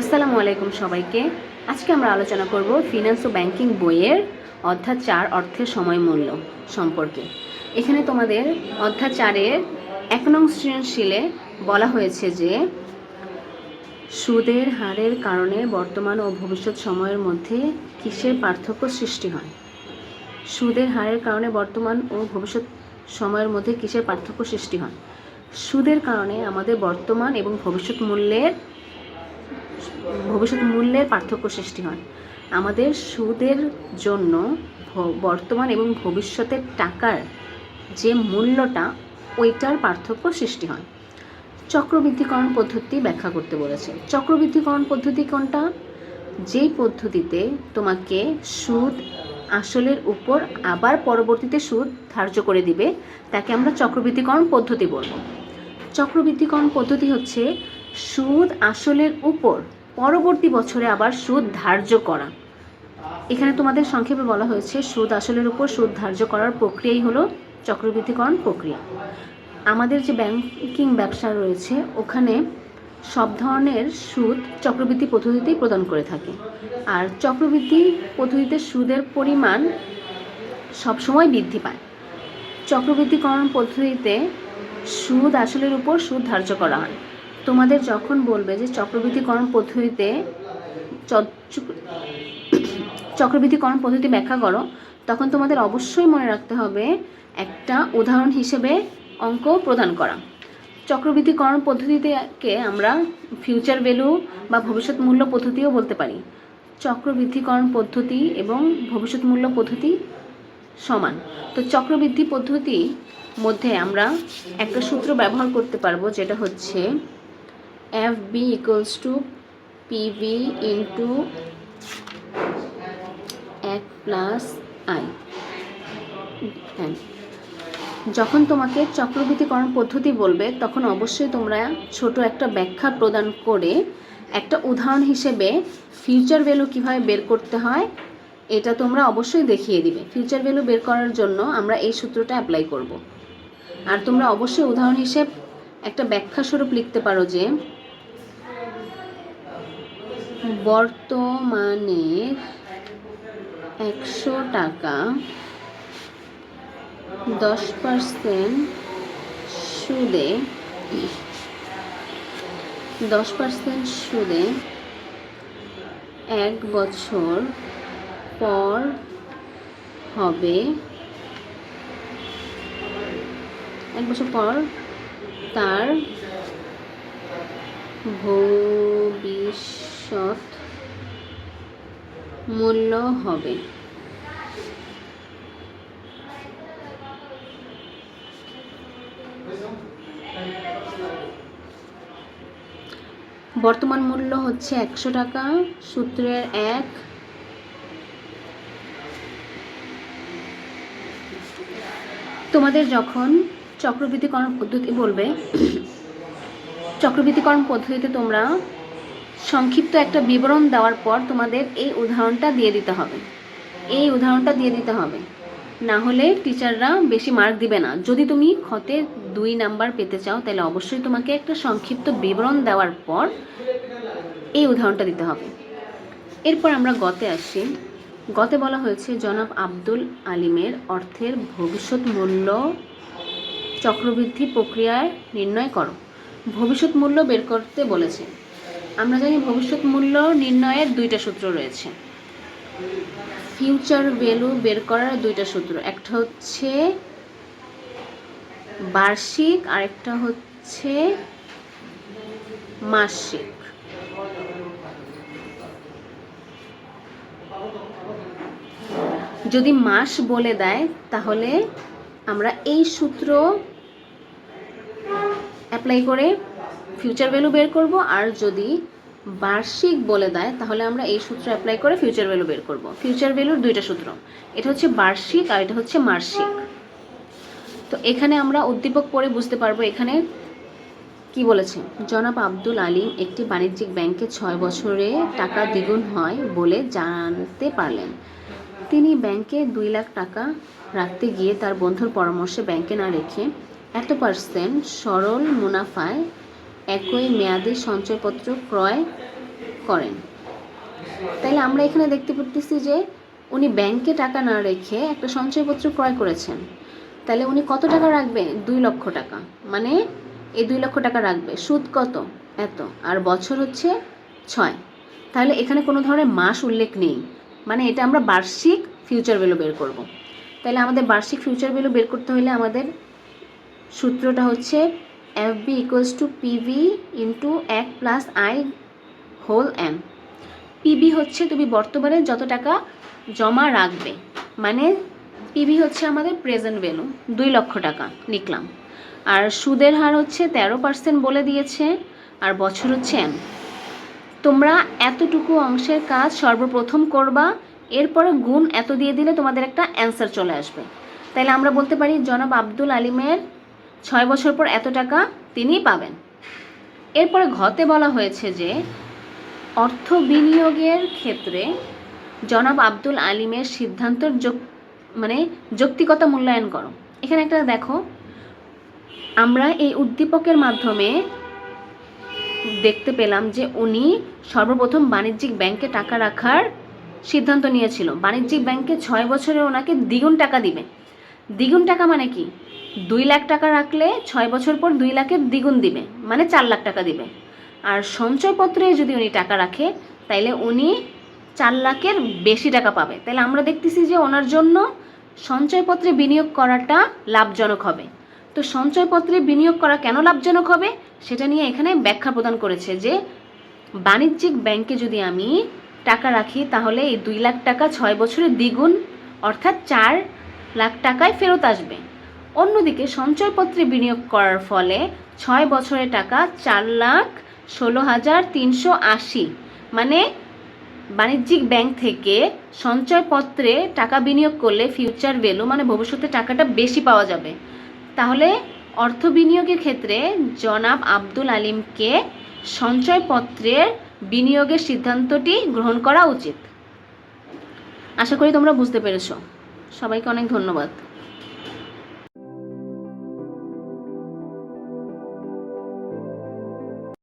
আসসালামু আলাইকুম সবাইকে। আজকে আমরা আলোচনা করব ফিনান্স ও ব্যাংকিং বইয়ের অধ্যায় চার অর্থের সময় মূল্য সম্পর্কে। এখানে তোমাদের অধ্যায় চারের এক নং সৃজনশীলে বলা হয়েছে যে, সুদের হারের কারণে বর্তমান ও ভবিষ্যৎ সময়ের মধ্যে কিসের পার্থক্য সৃষ্টি হয়? সুদের হারের কারণে বর্তমান ও ভবিষ্যৎ সময়ের মধ্যে কিসের পার্থক্য সৃষ্টি হয়? সুদের কারণে আমাদের বর্তমান এবং ভবিষ্যৎ মূল্যের ভবিষ্যৎ মূল্যের পার্থক্য সৃষ্টি হয়। আমাদের সুদের জন্য বর্তমান এবং ভবিষ্যতের টাকার যে মূল্যটা, ওইটার পার্থক্য সৃষ্টি হয়। চক্রবৃদ্ধিকরণ পদ্ধতি ব্যাখ্যা করতে বলেছে। চক্রবৃদ্ধিকরণ পদ্ধতি কোনটা? যেই পদ্ধতিতে তোমাকে সুদ আসলের উপর আবার পরবর্তীতে সুদ ধার্য করে দিবে, তাকে আমরা চক্রবৃদ্ধিকরণ পদ্ধতি বলব। চক্রবৃদ্ধিকরণ পদ্ধতি হচ্ছে সুদ আসলের উপর পরবর্তী বছরে আবার সুদ ধার্য করা। এখানে তোমাদের সংক্ষেপে বলা হয়েছে, সুদ আসলের উপর সুদ ধার্য করার প্রক্রিয়াই হলো চক্রবৃদ্ধিকরণ প্রক্রিয়া। আমাদের যে ব্যাংকিং ব্যবসা রয়েছে, ওখানে সব ধরনের সুদ চক্রবৃদ্ধি পদ্ধতিতেই প্রদান করে থাকে। আর চক্রবৃদ্ধি পদ্ধতিতে সুদের পরিমাণ সবসময় বৃদ্ধি পায়। চক্রবৃদ্ধিকরণ পদ্ধতিতে সুদ আসলের উপর সুদ ধার্য করা হয়। তোমাদের যখন বলবে যে চক্রবৃদ্ধিকরণ পদ্ধতিতে চক্রবৃদ্ধিকরণ পদ্ধতি ব্যাখ্যা করো, তখন তোমাদের অবশ্যই মনে রাখতে হবে একটা উদাহরণ হিসেবে অঙ্ক প্রদান করা। চক্রবৃদ্ধিকরণ পদ্ধতিকে আমরা ফিউচার ভ্যালু বা ভবিষ্যৎ মূল্য পদ্ধতিও বলতে পারি। চক্রবৃদ্ধিকরণ পদ্ধতি এবং ভবিষ্যৎ মূল্য পদ্ধতি সমান। তো চক্রবৃদ্ধি পদ্ধতি মধ্যে আমরা একটা সূত্র ব্যবহার করতে পারব, যেটা হচ্ছে F B equals to PV into এক প্লাস আই যখন তোমাকে চক্রবৃদ্ধিকরণ পদ্ধতি বলবে, তখন অবশ্যই তোমরা ছোট একটা ব্যাখ্যা প্রদান করে একটা উদাহরণ হিসেবে ফিউচার ভ্যালু কীভাবে বের করতে হয়, এটা তোমরা অবশ্যই দেখিয়ে দিবে। ফিউচার ভ্যালু বের করার জন্য আমরা এই সূত্রটা অ্যাপ্লাই করব। আর তোমরা অবশ্যই উদাহরণ হিসেব একটা ব্যাখ্যা স্বরূপ লিখতে পারো যে বর্তমানে একশো টাকা দশ পার্সেন্ট সুদে দশ পার্সেন্ট সুদে এক বছর পর হবে এক বছর পর তার ভবিষ্যৎ মূল্য হবে। বর্তমান মূল্য হচ্ছে একশো টাকা, সূত্রের এক। তোমাদের যখন চক্রবৃদ্ধিকরণ পদ্ধতি বলবে চক্রবৃদ্ধিকরণ পদ্ধতিতে তোমরা সংক্ষিপ্ত একটা বিবরণ দেওয়ার পর তোমাদের এই উদাহরণটা দিয়ে দিতে হবে। এই উদাহরণটা দিয়ে দিতে হবে। না হলে টিচাররা বেশি মার্ক দিবে না। যদি তুমি ক্ষতে দুই নাম্বার পেতে চাও, তাহলে অবশ্যই তোমাকে একটা সংক্ষিপ্ত বিবরণ দেওয়ার পর এই উদাহরণটা দিতে হবে। এরপর আমরা গতে আসি। গতে বলা হয়েছে, জনাব আব্দুল আলিমের অর্থের ভবিষ্যৎ মূল্য চক্রবৃদ্ধি প্রক্রিয়ায় নির্ণয় করো। ভবিষ্যৎ মূল্য বের করতে বলেছে। আমরা জানি ভবিষ্যৎ মূল্য নির্ণয়ের দুইটা সূত্র রয়েছে। ফিউচার ভ্যালু বের করার দুইটা সূত্র, একটা হচ্ছে বার্ষিক, আরেকটা হচ্ছে মাসিক। যদি মাস বলে দেয়, তাহলে আমরা এই সূত্র অ্যাপ্লাই করে ফিউচার ভ্যালু বের করব, আর যদি বার্ষিক বলে দেয়, তাহলে আমরা এই সূত্র অ্যাপ্লাই করে ফিউচার ভ্যালু বের করব। ফিউচার ভ্যালুর দুইটা সূত্র, এটা হচ্ছে বার্ষিক আর এটা হচ্ছে মাসিক। তো এখানে আমরা উদ্দীপক পড়ে বুঝতে পারব এখানে কি বলেছে? জনাব আব্দুল আলিম একটি বাণিজ্যিক ব্যাংকে ছয় বছরে টাকা দ্বিগুণ হয় বলে জানতে পারলেন। তিনি ব্যাংকে দুই লাখ টাকা রাখতে গিয়ে তার বন্ধুর পরামর্শে ব্যাংকে না রেখে এত পার্সেন্ট সরল মুনাফায় একই মেয়াদি সঞ্চয়পত্র ক্রয় করেন। তাহলে আমরা এখানে দেখতে পাচ্ছি যে উনি ব্যাংকে টাকা না রেখে একটা সঞ্চয়পত্র ক্রয় করেছেন। তাহলে উনি কত টাকা রাখবে? দুই লক্ষ টাকা। মানে এই দুই লক্ষ টাকা রাখবে। সুদ কত? এত। আর বছর হচ্ছে ছয়। তাহলে এখানে কোনো ধরনের মাস উল্লেখ নেই। মানে এটা আমরা বার্ষিক ফিউচার ভ্যালু বের করব। তাহলে আমাদের বার্ষিক ফিউচার ভ্যালু বের করতে হলে আমাদের সূত্রটা হচ্ছে F B equals to PV into এক plus I whole M PB হচ্ছে তুমি বর্তমানে যত টাকা জমা রাখবে মানে পিবি হচ্ছে আমাদের প্রেজেন্ট ভ্যালু দুই লক্ষ টাকা লিখলাম। আর সুদের হার হচ্ছে তেরো পার্সেন্ট বলে দিয়েছে, আর বছর হচ্ছে এম তোমরা এতটুকু অংশের কাজ সর্বপ্রথম করবা, এরপরে গুণ এত দিয়ে দিলে তোমাদের একটা অ্যান্সার চলে আসবে। তাইলে আমরা বলতে পারি, জনাব আব্দুল আলিমের ছয় বছর পর এত টাকা তিনিই পাবেন। এরপরে ঘতে বলা হয়েছে যে, অর্থ বিনিয়োগের ক্ষেত্রে জনাব আব্দুল আলিমের সিদ্ধান্তের মানে যৌক্তিকতা মূল্যায়ন করো। এখানে একটা দেখো, আমরা এই উদ্দীপকের মাধ্যমে দেখতে পেলাম যে উনি সর্বপ্রথম বাণিজ্যিক ব্যাংকে টাকা রাখার সিদ্ধান্ত নিয়েছিল। বাণিজ্যিক ব্যাংকে ছয় বছরে ওনাকে দ্বিগুণ টাকা দিবে। দ্বিগুণ টাকা মানে কি? দুই লাখ টাকা রাখলে ছয় বছর পর দুই লাখের দ্বিগুণ দিবে মানে চার লাখ টাকা দিবে। আর সঞ্চয়পত্রে যদি উনি টাকা রাখে, তাইলে উনি চার লাখের বেশি টাকা পাবে। তাহলে আমরা দেখতেছি যে ওনার জন্য সঞ্চয়পত্রে বিনিয়োগ করাটা লাভজনক হবে। তো সঞ্চয়পত্রে বিনিয়োগ করা কেন লাভজনক হবে? সেটা নিয়ে এখানে ব্যাখ্যা প্রদান করেছে যে, বাণিজ্যিক ব্যাংকে যদি আমি টাকা রাখি, তাহলে এই দুই লাখ টাকা ছয় বছরে দ্বিগুণ, অর্থাৎ চার লাখ টাকায় ফেরত আসবে। অন্যদিকে সঞ্চয়পত্রে বিনিয়োগ করার ফলে ছয় বছরের টাকা চার লাখ ষোলো হাজার তিনশো আশি মানে বাণিজ্যিক ব্যাংক থেকে সঞ্চয়পত্রে টাকা বিনিয়োগ করলে ফিউচার ভ্যালু মানে ভবিষ্যতে টাকাটা বেশি পাওয়া যাবে। তাহলে অর্থ বিনিয়োগের ক্ষেত্রে জনাব আব্দুল আলিমকে সঞ্চয়পত্রের বিনিয়োগের সিদ্ধান্তটি গ্রহণ করা উচিত। আশা করি তোমরা বুঝতে পেরেছ। সবাইকে অনেক ধন্যবাদ।